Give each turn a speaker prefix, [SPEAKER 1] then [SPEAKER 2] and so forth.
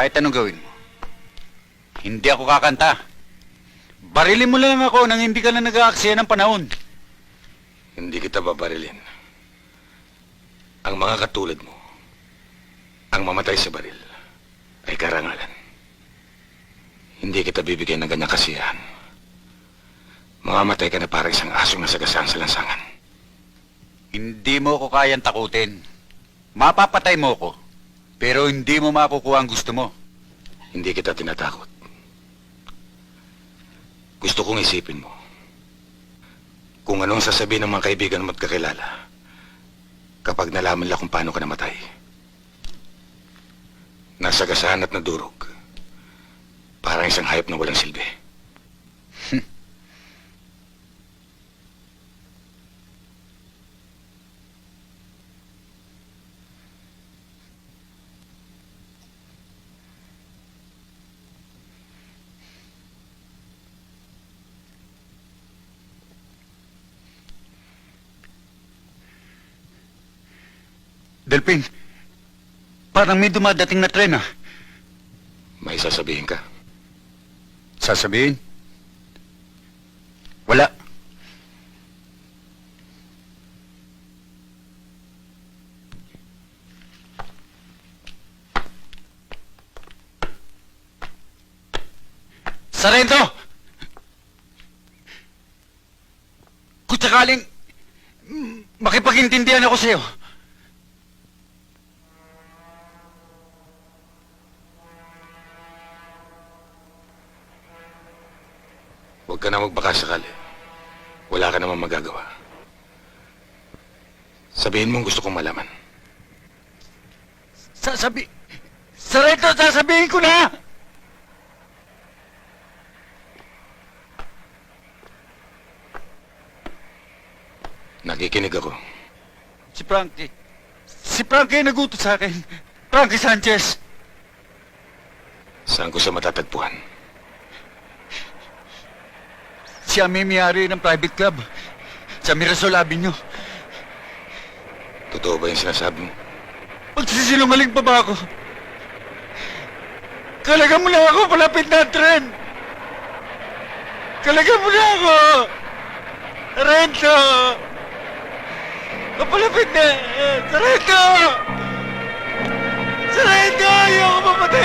[SPEAKER 1] Kahit anong gawin mo, hindi ako kakanta. Barilin mo lang ako nang hindi ka na nag-aaksaya ng panahon.
[SPEAKER 2] Hindi kita babarilin. Ang mga katulad mo, ang mamatay sa baril, ay karangalan. Hindi kita bibigyan ng ganyang kasiyahan. Mamamatay ka na parang isang asong nasagasaan sa lansangan.
[SPEAKER 1] Hindi mo ko kayang takutin. Mapapatay mo ko, pero hindi mo makukuha ang gusto mo.
[SPEAKER 2] Hindi kita tinatakot. Gusto kong isipin mo. Kung anong sasabihin ng mga kaibigan mo at kakilala kapag nalaman nila kung paano ka namatay. Nasagasaan at nadurog. Parang isang hayop na walang silbi.
[SPEAKER 1] Delpin, parang may dumadating na tren ah.
[SPEAKER 2] May sasabihin ka?
[SPEAKER 1] Sasabihin? Wala. Sarento! Kung sakaling mm, makipag-intindihan ako sa'yo,
[SPEAKER 2] Huwag ka na magbakasakali. Wala ka namang magagawa. Sabihin mo ang gusto kong malaman.
[SPEAKER 1] sasabi... Sarento, sasabihin ko na!
[SPEAKER 2] Nakikinig ako.
[SPEAKER 1] Si Frankie. Si Frankie nagutos sa akin. Frankie Sanchez.
[SPEAKER 2] Saan ko siya matatagpuan?
[SPEAKER 1] Siya may may-ari ng private club. Sa Mirasol Avenue.
[SPEAKER 2] Totoo ba yung sinasabi mo?
[SPEAKER 1] Magsisinungaling pa ba ako? Kalaga mo na ako, palapit na tren! Kalaga mo na ako! Rento! Papalapit na! Sarento! Sarento! Ayoko aso!